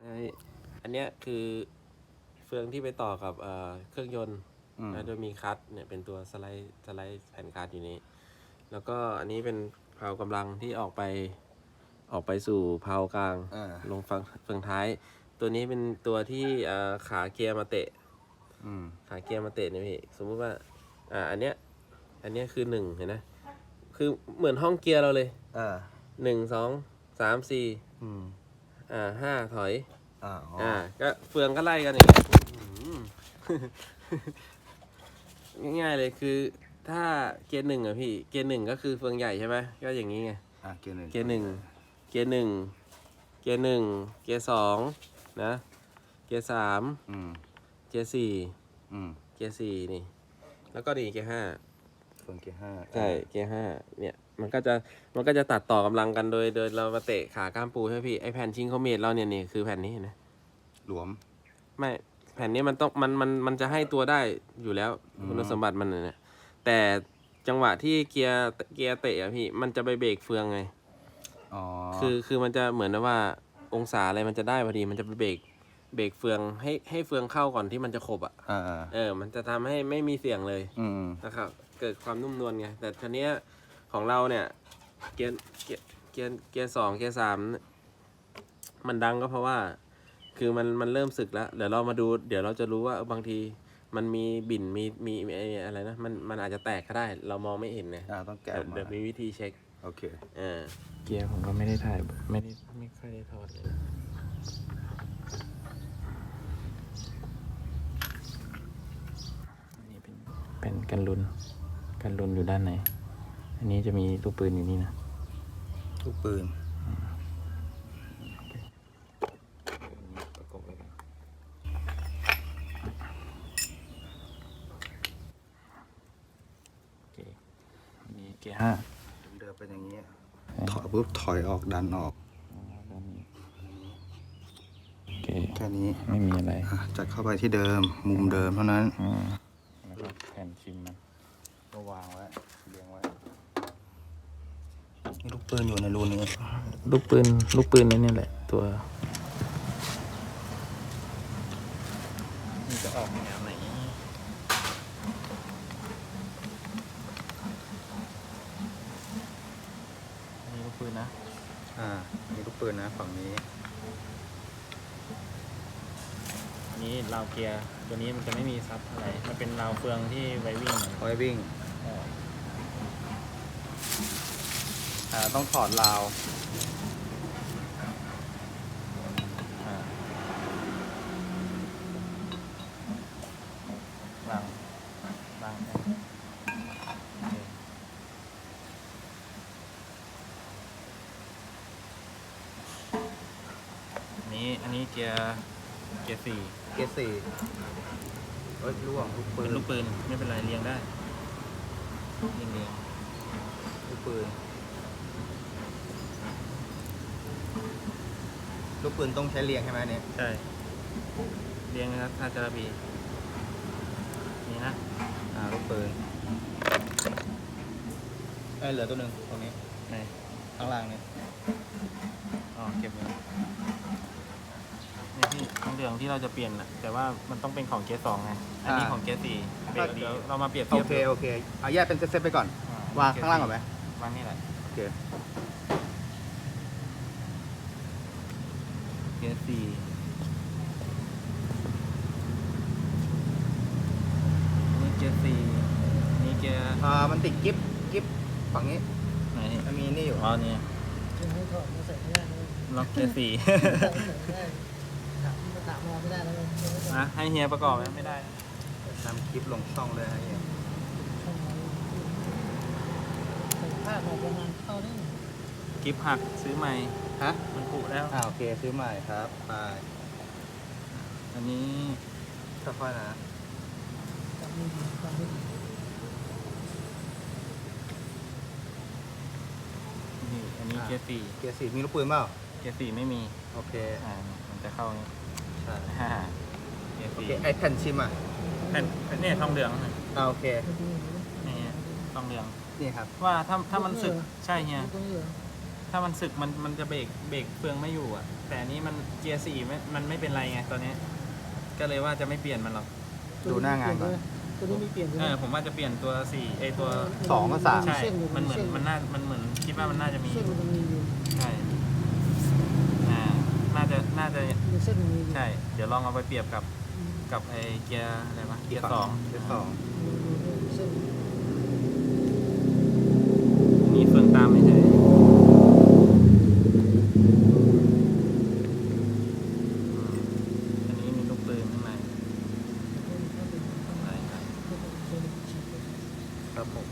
ไอ้อันเนี้ยคือเฟืองที่ไปต่อกับเอ่อเครื่องยนต์อืมนะโดยมีคัตเนี่ยเป็นตัวสไลด์สไลด์แผ่นคัตอยู่นี้ แล้วก็อันนี้เป็นเพลากำลังที่ออกไปออกไปสู่เพลากลางอ่าลงฟังเฟืองท้าย ตัวนี้เป็นตัวที่เอ่อขาเกียร์มาเตะอืมขาเกียร์มาเตะเนี่ยพี่สมมุติว่าอ่าอันเนี้ยอันเนี้ยคือหนึ่งเห็นไหมคือเหมือนห้องเกียร์เราเลยอ่าหนึ่งสองสามสี่ อืมอ่าห้าถอย อ่าอ๋ออ่า ก็เฟืองก็ไล่กันอย่างเงี้ยอื้อหือง่ายๆเลยคือ ถ้าเกียร์หนึ่งอะพี่ เกียร์หนึ่งก็คือเฟืองใหญ่ใช่ไหมก็อย่างนี้ไงอ่าเกียร์หนึ่งเกียร์หนึ่งเกียร์หนึ่งเกียร์หนึ่งเกียร์สองนะ เกียร์สามอืมเกียร์สี่อืมเกียร์สี่นี่ แล้วก็นี่เกียร์ห้าส่วนเกียร์ห้าใช่เกียร์ห้าเนี่ย มันก็จะมันก็จะตัดต่อกำลังกันโดยโดยเรามาเตะขากล้ามปูใช่ไหมพี่ไอแผ่นชิงโคเมตเราเนี่ยนี่คือแผ่นนี้เห็นไหมหลวม ไม่แผ่นนี้มันต้องมันมันมันจะให้ตัวได้อยู่แล้วอืมคุณสมบัติมันเนี่ยแต่จังหวะที่เกียร์เกียร์เตะอะพี่มันจะไปเบรกเฟืองไงอ๋อคือคือมันจะเหมือนว่าองศาอะไรมันจะได้พอดีมันจะไปเบรกเบรกเฟืองให้ให้เฟืองเข้าก่อนที่มันจะขบอะอ่าอ่าเออ มันจะทำให้ไม่มีเสียงเลย อืมอืมนะครับ เกิดความนุ่มนวลไง แต่ทีเนี้ย ของเราเนี่ย เกียร์เกียร์เกียร์เกียร์สองเกียร์สามเนี่ยมันดังก็เพราะว่า คือมันมันเริ่มสึกแล้ว เดี๋ยวเรามาดู เดี๋ยวเราจะรู้ว่าเออบางทีมันมีบิ่นมีมีมีไอ้อะไรนะมันมันอาจจะแตกก็ได้ เรามองไม่เห็นไงอ่าต้องแกะออกมาเดี๋ยวมีวิธีเช็คโอเคอ่าเกียร์ผมก็ไม่ได้ถ่ายไม่ได้ไม่ค่อยได้ถอดเลยนะอันนี้เป็นเป็นกันลุนกันลุนอยู่ด้านใน อันนี้จะมีลูกปืนอยู่นี่นะ ลูกปืนประกบไว้ก่อนโอเคอันนี้เกียร์ห้าเดินเป็นอย่างนี้ ถอยปุ๊บถอยออกดันออกโอเคแค่นี้ไม่มีอะไรอะจัดเข้าไปที่เดิมมุมเดิมเท่านั้นอืมแล้วก็แผ่นชิมมันก็วางไว้เรียงไว้ นี่ลูกปืนอยู่ในรูนี้ ลูกปืน ลูกปืนนั่นนี่แหละ ตัวมันจะออกแนวไหนนี่ลูกปืนนะ อ่านี่ลูกปืนนะฝั่งนี้อันนี้ราวเกียร์ตัวนี้มันจะไม่มีซับอะไร มันเป็นราวเฟืองที่ไว้วิ่งไว้วิ่งอ่าต้องถอดราวอ่าล้างล้างแค่โอเคอันนี้อันนี้เกียร์เกียร์สี่เกียร์สี่เอ้ยล่วงลูกปืเป็นนลูกปืนไม่เป็นไรเรียงได้เรียงเรียง ลูกปืน ลูกปืนต้องใช้เรียงใช่ไหมเนี่ยใช่ เรียงนะครับท่าจาระบีนี่นะ อ่า ลูกปืนเอ้ยเหลือตัวหนึ่งตรงนี้ไหนข้างล่างเนี่ยอ๋อ เก็บไว้นี่ที่ทองเหลืองที่เราจะเปลี่ยนนะแต่ว่ามันต้องเป็นของเกียร์สองไง อันนี้ของเกียร์สี่เบรกเดี๋ยวเรามาเปรียบโอเทียบเคโอเค เอาแยกเป็นเซตๆไปก่อนอ่วางข้างล่างก่อนไหมวางนี่แหละ โอเค เกียร์สี่นี่เกียร์สี่นี่เกียร์อ่ามันติดกิฟกิฟฝั่งนี้ไหนมันมีนี่อยู่ อ๋อเนี่ยจะให้ถอดมาใส่ไม่ได้นะล็อกเกียร์สี่ใส่ไม่ได้ถามถามมาไม่ได้แล้วเลยนะให้เฮียประกอบไหมไม่ได้ทำคลิปลงช่องเลยนะเนี่ยช่องเราใส่ผ้าของประมาณเท่านี้ กิฟหักซื้อใหม่ ฮะมันผุแล้ว อ่าโอเคซื้อใหม่ครับไปอันนี้ค่อยๆนะจำไม่ดีจำไม่ดีนี่อันนี้เกียร์สี่เกียร์สี่มีลูกปืนเปล่าเกียร์สี่ไม่มี โอเคอ่ามันจะเข้าอย่างนี้ใช่ฮ่าเกียร์โอสี่เคไอแผ่นชิมอะแผ่นเนี่ยทองเหลืองนะอ่าโอเคไม่ดีนี่ทองเหลือง นี่ครับ ว่าถ้าถ้ามันสึกใช่เฮีย ตรงนี้เหรอ ถ้ามันสึกมันมันจะเบรกเบรกเฟืองไม่อยู่อะ แต่อันนี้มันเกียร์สี่ไม่มันไม่เป็นไรไงตอนนี้ ก็เลยว่าจะไม่เปลี่ยนมันหรอก ดูหน้างานก่อน ตัวนี้มีเปลี่ยนใช่เอไหมอผมว่าจะเปลี่ยนตัวสี่ไอตัวสองกับสาม ใช่เส้นอยู่มันเหมือนส้มันน่ามันเหมือนคิดว่ามันน่าจะมีเส้นมันจะมีอยู่ใช่อ่าน่าจะน่าจะมีเส้นมันมีอยู่ใช่ เดี๋ยวลองเอาไปเปรียบกับ กับไอเกียร์อะไรวะเกียร์สองเกียร์สองมีมีมีเส้น อันนี้เฟืองตามไม่ใช่อันนี้มีลูกปืนข้างในใช่ครับ ครับผม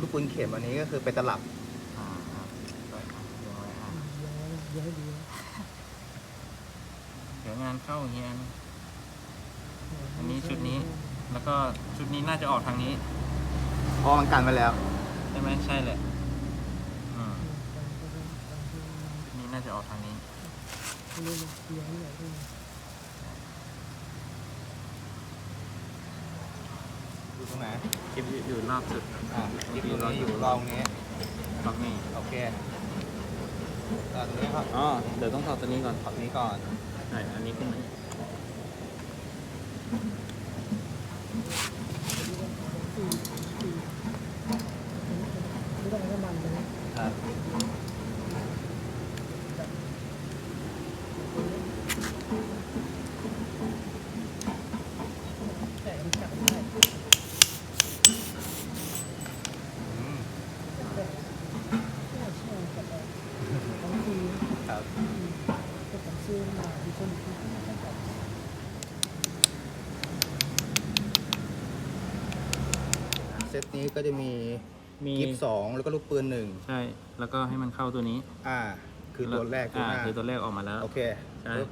ลูกปืนเข็มอันนี้ก็คือเป็นตลับอ่าครับไปครับเดี๋ยวไว้อะเดี๋ยวให้ดีนะเดี๋ยวงานเข้าเฮียนะอันนี้ชุดนี้ แล้วก็ชุดนี้น่าจะออกทางนี้เพราะมันกันมาแล้ว ใช่ไหมใช่แหละอืมชุดนี้น่าจะออกทางนี้อยู่ตรงไหน คลิปอยู่รอบสุดอ่าอยู่ตรงนี้อยู่รองนี้รอบนี้โอเคต่อตรงนี้ครับอ๋อเดี๋ยวต้องถอดตัวนี้ก่อน ขอบนี้ก่อน ใช่ อันนี้ขึ้นมา ไม่ต้องน้ำมันเลยนะครับ แต่มันจับได้ อืม แต่ไม่ใช่จับได้ของฟรี ครับ ก็ผมซื้อมาที่คนที่ไม่ใช่จับ เซตนี้ก็จะมีมีกิฟสองแล้วก็ลูกปืนหนึ่งใช่ แล้วก็ให้มันเข้าตัวนี้ อ่า คือตัวแรกตัวอ่าหน้าคือตัวแรกออกมาแล้ว โอเคใช่ปึ๊บ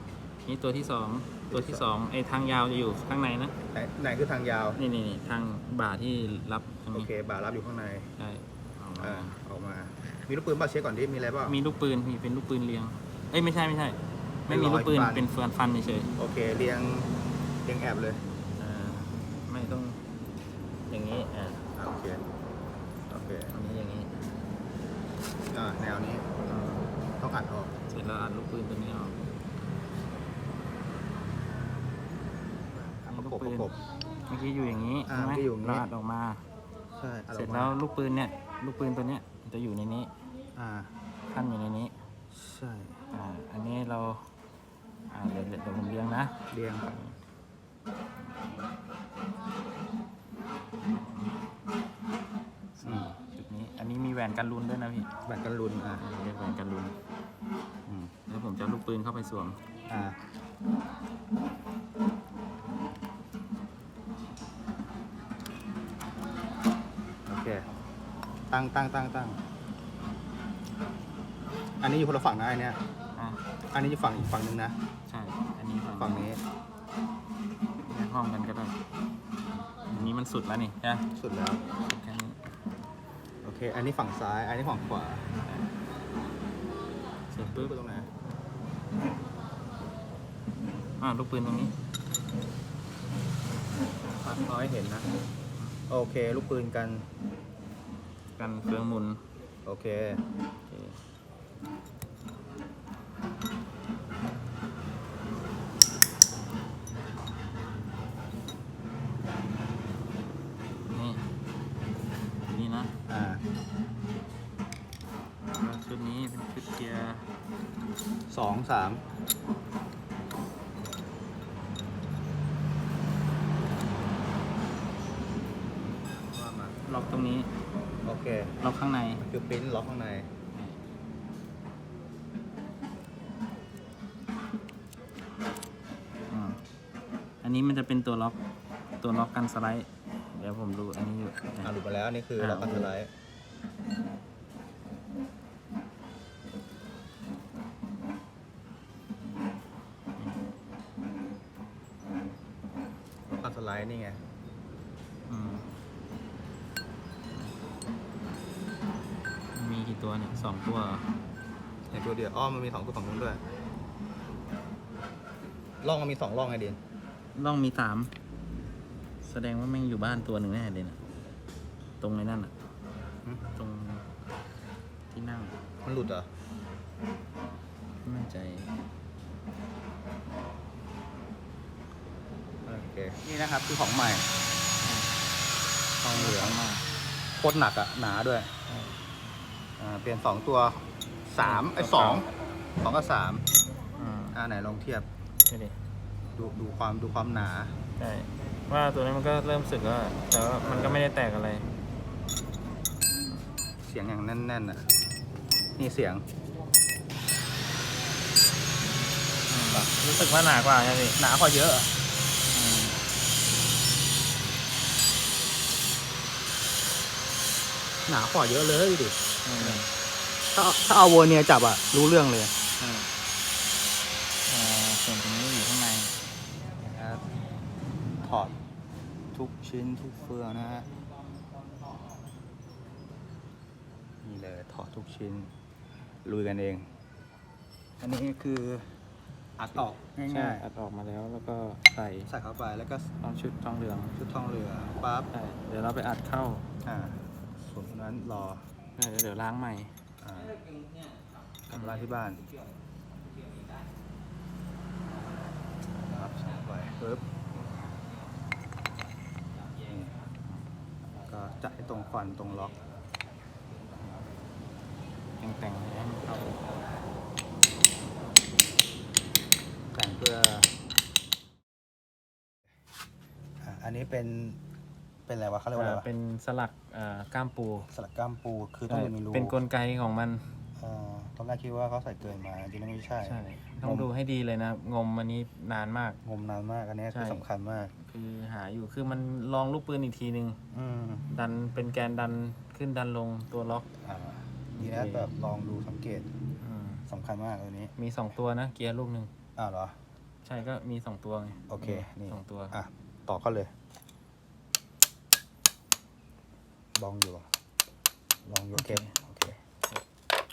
นี่ตัวที่สองตัวที่สองไอ้ทางยาวจะอยู่ข้างในนะไหนไหนคือทางยาว นี่นี่นี่ทางบ่าที่รับตรงโอนี้เค บ่ารับอยู่ข้างใน ใช่เอามาอ่าออกมา มีลูกปืนเปล่าเช็คก่อนดิ มีอะไรเปล่ามีลูกปืนมีเป็นลูกปืนเรียง เอ้ยไม่ใช่ไม่ใช่ ไม่มีเป็นรอยลูกปืนฟันเป็นเฟือนฟันเฉยโอเคเรียงเรียงแอบเลยๆอ่าไม่ต้อง อย่างนี้อ่าอ่าโอเคโอเคอันนี้อย่างนี้ อ่าแนวนี้อ่าต้องอัดออกเสร็จแล้วอัดลูกปืนตัวนี้ออก ประกบประกบ เมื่อกี้อยู่อย่างนี้อ่าใช่ไหมเมื่อกี้อยู่อย่างนี้ เราอัดออกมา ใช่อัดเสอร็อจกแล้มาวลูกปืนเนี่ย ลูกปืนตัวเนี้ยมันจะอยู่ในนี้อ่าขั้นอยู่ในนี้ ใช่ อ่า อันนี้เรา อ่าเดี๋ยวเดี๋ยวเดี๋ยวผมเลี้ยงนะเรียงสี่จุดนี้ อันนี้มีแหวนกันรุนด้วยนะพี่แบ่งกันรุนอ่าอ่าเรียกแหวนกันรุนอืมแล้วผมจะเอาลูกปืนเข้าไปสวม อ่าโอเค ตั้งตั้งตั้งตั้งอันนี้อยู่คนละฝั่งนะอันเนี้ยอะอันนี้อยู่ฝั่งอีกฝั่งหนึ่งนะใช่อันนี้ ฝั่งฝั่งนี้แยกห้องกันก็ได้อันนี้มันสุดแล้วนี่ใช่ไหมสุดแล้ว สุดแค่นี้โอเค อันนี้ฝั่งซ้าย อันนี้ฝั่งขวาเสร็จปึ๊ปุ๊บบตรงไหนอ่าลูกปืนตรงนี้ปัดน้อยเห็นนะ โอเค ลูกปืนกัน กันเฟืองหมุน โอเค โอเค นี้เป็นชุดเกียร์สองสามว่ามาล็อกตรงนี้โอเค ล็อกข้างในคือปริ้นล็อกข้างในอืมอันนี้มันจะเป็นตัวล็อกตัวล็อกกันสไลด์ เดี๋ยวผมดูอันนี้อยู่ อ่าหลุดมาแล้วอันนี้คือล็อกกันสไลด์ล็อกกันส ไลด์นี่ไงอืมมีกี่ตัวเนี่ยสองตัวเหรอเห็นตัวเดียวอ้อมันมีสองตัวฝั่งนู้นด้วยร่องมันมีสองร่องไงเดียนล่องมีสามแสดงว่าแม่งอยู่บ้านตัวหนึ่งแน่เลยนะตรงในนั่นอะหืมตรงที่นั่งอมันหลุดเหรอไม่มั่นใจ เคนี่นะครับคือของใหม่ทองเหลืองมากโคตรหนักอะหนาด้วยอ่าเปลี่ยนสองตัวสามไอ้สองสองกับสามอืมอ่าไหนลองเทียบนี่ดิดูดูความดูความหนาใช่ว่าตัวนี้มันก็เริ่มสึกแล้วอะแต่ว่ามันก็ไม่ได้แตกอะไร เสียงอย่างแน่นๆอะนี่เสียงอืมรู้สึกว่าหนากว่าใช่ไหมพี่หนากว่าเยอะอะ อืม หนากว่าเยอะเลยดิอืมถ้าถ้าเอาโวเนียจับอะรู้เรื่องเลยอืมอ่าส่วนตรงนี้อยู่ข้างในนะครับถอดทุกชิ้นทุกเฟืองนะฮะนี่เลยถอดทุกชิ้นลุยกันเอง อันนี้คืออัดออกใช่ง่ายอัดออกมาแล้วแล้วก็ใส่ๆใส่เข้าไปแล้วก็ตอนชุดทองเหลืองชุดทองเหลืองปั๊บใช่เดี๋ยวเราไปอัดเข้าอ่าส่ว นตรงนั้นรอใช่แล้วเดี๋ยวล้างใหม่อ่ากลับมาที่บ้านครับใส่ไปปึ๊บนี่ก็จัดให้ตรงฟันตรงล็อกแต่งแต่งๆให้มันเข้าแต่งเพื่ออะอันนี้เป็น เป็นอะไรวะเขาเรียกว่าอะไรวะเป็นสลักอ่ากล้ามปูสลักกล้ามปูคือต้องมีรูเป็นกลไกของมันอ่าตอนแรกคิดว่าเขาใส่เกินมาจริงๆแล้วไม่ใช่ ใช่ต้องดูให้ดีเลยนะงมอันนี้นานมาก งมนานมากอันนี้คือใช่ สำคัญมาก คือหาอยู่คือมันลองลูกปืนอีกทีนึง อืมดันเป็นแกนดันขึ้นดันลงตัวล็อกอ่าดีนะแบบลองดูสังเกตอืมสำคัญมากตัวนี้มีสองตัวนะ เกียร์ลูกหนึ่งอ้าวเหรอ ใช่ก็มีสองตัวไงโอเคนี่ สองตัว อะต่อเข้าเลย ลองอยู่ลองอยู่เก็บโอเค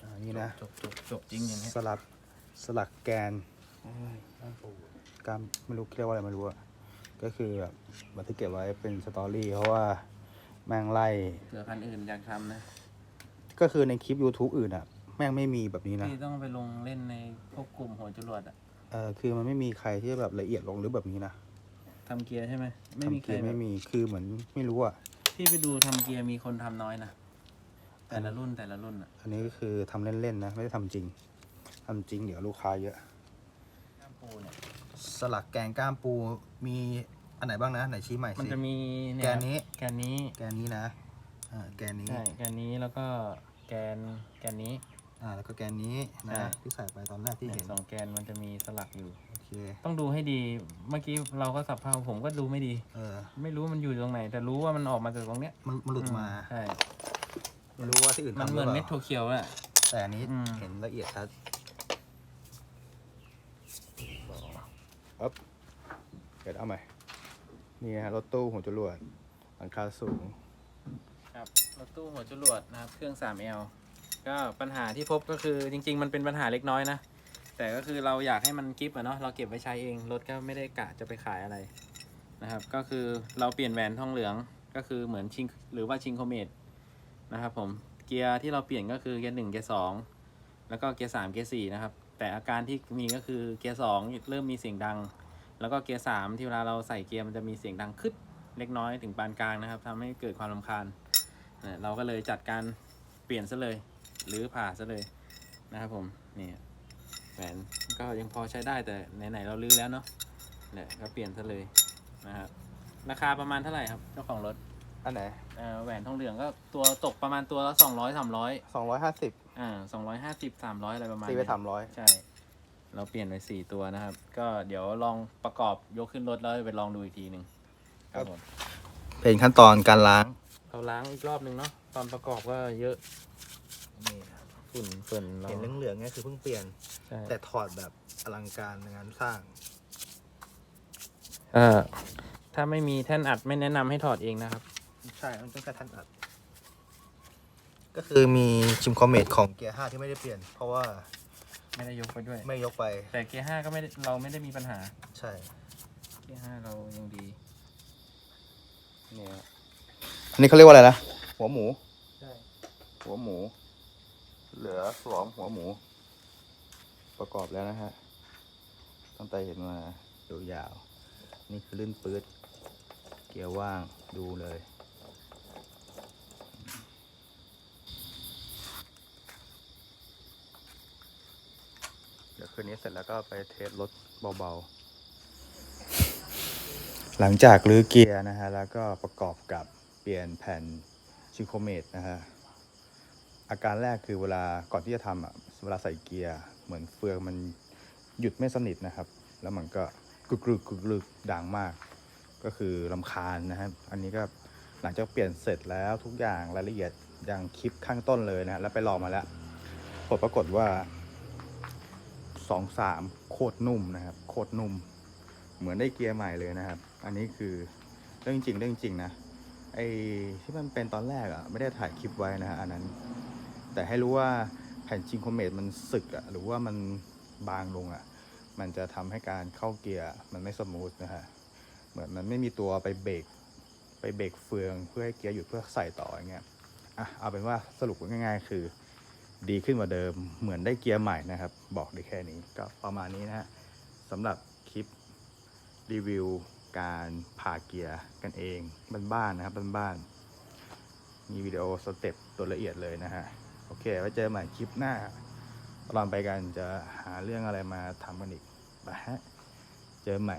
อ่านี่นะจบจบจบจริงอย่างนี้ยสลักสลักแกนกล้ามไม่รู้เรียกว่าอะไรไม่รู้อะก็คือแบบบันทึกเก็บไว้เป็นสตอรี่เพราะว่าแม่งไล่เผื่อคันอื่นอยากทำนะ ก็คือในคลิป YouTube อื่นอะแม่งไม่มีแบบนี้นะพี่ต้องไปลงเล่นในพวกกลุ่มหัวจรวดอะเออคือมันไม่มีใครที่แบบละเอียดลงหรือแบบนี้นะทำเกียร์ใช่ไหมไม่มีทำใคเกรมแบบไม่มีคือเหมือนไม่รู้อะ พี่ไปดูทำเกียร์มีคนทำน้อยนะ แต่ละรุ่นแต่ละรุ่นอะอันนี้ก็คือทำเล่นๆนะ ไม่ได้ทำจริงทำจริงเดี๋ยวลูกค้าเยอะ ก้ามปูเนี่ย สลักแกงก้ามปูมีอันไหนบ้างนะไหนชี้ใหม่มันสิ จะมีเยแกนนี้ แกนนี้ แกนนี้นะอ่าแกนนี้ ใช่ แกนนี้แล้วก็แกน แกนนี้ อ่าแล้วก็แกนนี้นะใช่ ที่ใส่ไปตอนแรกที่เนี่ยเห็น สองแกนมันจะมีสลักอยู่ โอเค ต้องดูให้ดี เมื่อกี้เราก็สับเพาผมก็ดูไม่ดี เออ ไม่รู้มันอยู่ตรงไหน แต่รู้ว่ามันออกมาจากตรงเนี้ยมันมันหลุดมา ใช่ ไม่รู้ว่าที่อื่นมันทำเหมือนรืเม็ดปโทล่าเคียวอะ แต่อันนี้อืม เห็นละเอียดชัดอ๊บเดี๋ยวเอาใหม่ นี่ฮะรถตู้หัวจรวดหลังคาสูง ครับรถตู้หัวจรวดนะครับ เครื่อง 3L ก็ปัญหาที่พบก็คือจริง ๆ มันเป็นปัญหาเล็กน้อยนะ แต่ก็คือเราอยากให้มันกิฟต์อะเนาะเราเก็บไว้ใช้เองรถก็ไม่ได้กะจะไปขายอะไรนะครับ ก็คือเราเปลี่ยนแหวนทองเหลืองก็คือเหมือนชิงหรือว่าชิงโคเมดนะครับผมเกียร์ที่เราเปลี่ยนก็คือเกียร์หนึ่งเกียร์สองแล้วก็เกียร์สามเกียร์สี่นะครับ แต่อาการที่มีก็คือเกียร์สองเริ่มมีเสียงดัง แล้วก็เกียร์สามที่เวลาเราใส่เกียร์มันจะมีเสียงดังขึ้นเล็กน้อยถึงปานกลางนะครับทำให้เกิดความรำคาญเราก็เลยจัดการเปลี่ยนซะเลย หรือผ่าซะเลยนะครับผมนี่แหวนก็ยังพอใช้ได้แต่ไหนๆเราลื้อแล้วเนาะเนี่ยก็เปลี่ยนซะเลยนะครับราคาประมาณเท่าไหร่ครับเจ้าของรถอันไหนเอ่อแหวนทองเหลืองก็ตัวตกประมาณตัวละสองร้อยสามร้อยสองร้อยห้าสิบอ่าสองร้อยห้าสิบสามร้อยอะไรประมาณตีไปนี้ สามร้อยใช่ เราเปลี่ยนไปสี่ตัวนะครับ ก็เดี๋ยวลองประกอบยกขึ้นรถแล้วไปลองดูอีกทีหนึ่งครับผมเป็นขั้นตอนการล้าง เราล้างอีกรอบหนึ่งเนาะตอนประกอบก็เยอะนี่ ฝุ่นฝุ่นเราเห็นเหลืองๆเนี่ยคือเพิ่งเปลี่ยน ใช่แต่ถอดแบบอลังการในงานสร้าง เออถ้าไม่มีแท่นอัดไม่แนะนำให้ถอดเองนะครับ ใช่มันต้องใช้ท่านอัด ก็คือมีชิมคอมเมดของเกียร์ห้าที่ไม่ได้เปลี่ยน เพราะว่าไม่ได้ยกไปด้วย ไม่ยกไป แต่เกียร์ห้าก็ไม่ได้เราไม่ได้มีปัญหา ใช่ เกียร์ห้าเรายังดี เนี่ยอันนี้เขาเรียกว่าอะไรนะหัวหมู ใช่ หัวหมู เหลือสวมหัวหมู ประกอบแล้วนะฮะ ตั้งแต่เห็นมาดูยาวนี่คือลื่นปื๊ดเกียร์ว่างดูเลย เดี๋ยวคืนนี้เสร็จแล้วก็ไปเทสรถเบาๆ หลังจากรื้อเกียร์นะฮะ แล้วก็ประกอบกับเปลี่ยนแผ่นชิโคเมตนะฮะ อาการแรกคือเวลาก่อนที่จะทำอะเวลาใส่เกียร์เหมือนเฟืองมันหยุดไม่สนิทนะครับ แล้วมันก็กรึกกรึกกรึกกรึกดังมาก ก็คือลำคาญนะครับ อันนี้ก็หลังจากเปลี่ยนเสร็จแล้วทุกอย่างรายละเอียดอย่างคลิปข้างต้นเลยนะฮะแล้วไปลองมาแล้วผลปรากฏว่าสองสามโคตรนุ่มนะครับ โคตรนุ่ม เหมือนได้เกียร์ใหม่เลยนะครับ อันนี้คือเรื่องจริงเรื่องจริงนะไอ้ที่มันเป็นตอนแรกอะ่ะไม่ได้ถ่ายคลิปไว้นะฮะอันนั้น แต่ให้รู้ว่าแผ่นชิงโคเมตมันสึกอะ่ะหรือว่ามันบางลงอะ่ะมันจะทำให้การเข้าเกียร์มันไม่สมูทนะฮะเหมือนมันไม่มีตัวไปเบรกไปเบรกเฟืองเพื่อให้เกียร์หยุดเพื่อใส่ต่ออย่างเงี้ยอะเอาเป็นว่าสรุปง่ายๆ คือ ดีขึ้นกว่าเดิมเหมือนได้เกียร์ใหม่นะครับ บอกได้แค่นี้ก็ประมาณนี้นะฮะสำหรับคลิปรีวิวการผ่าเกียร์กันเองบ้านๆนะครับบ้านๆมีวิดีโอสเต็ปตัวละเอียดเลยนะฮะ โอเค ไว้เจอใหม่คลิปหน้าตอนไปกันจะหาเรื่องอะไรมาทำกันอีกไปฮะ เจอใหม่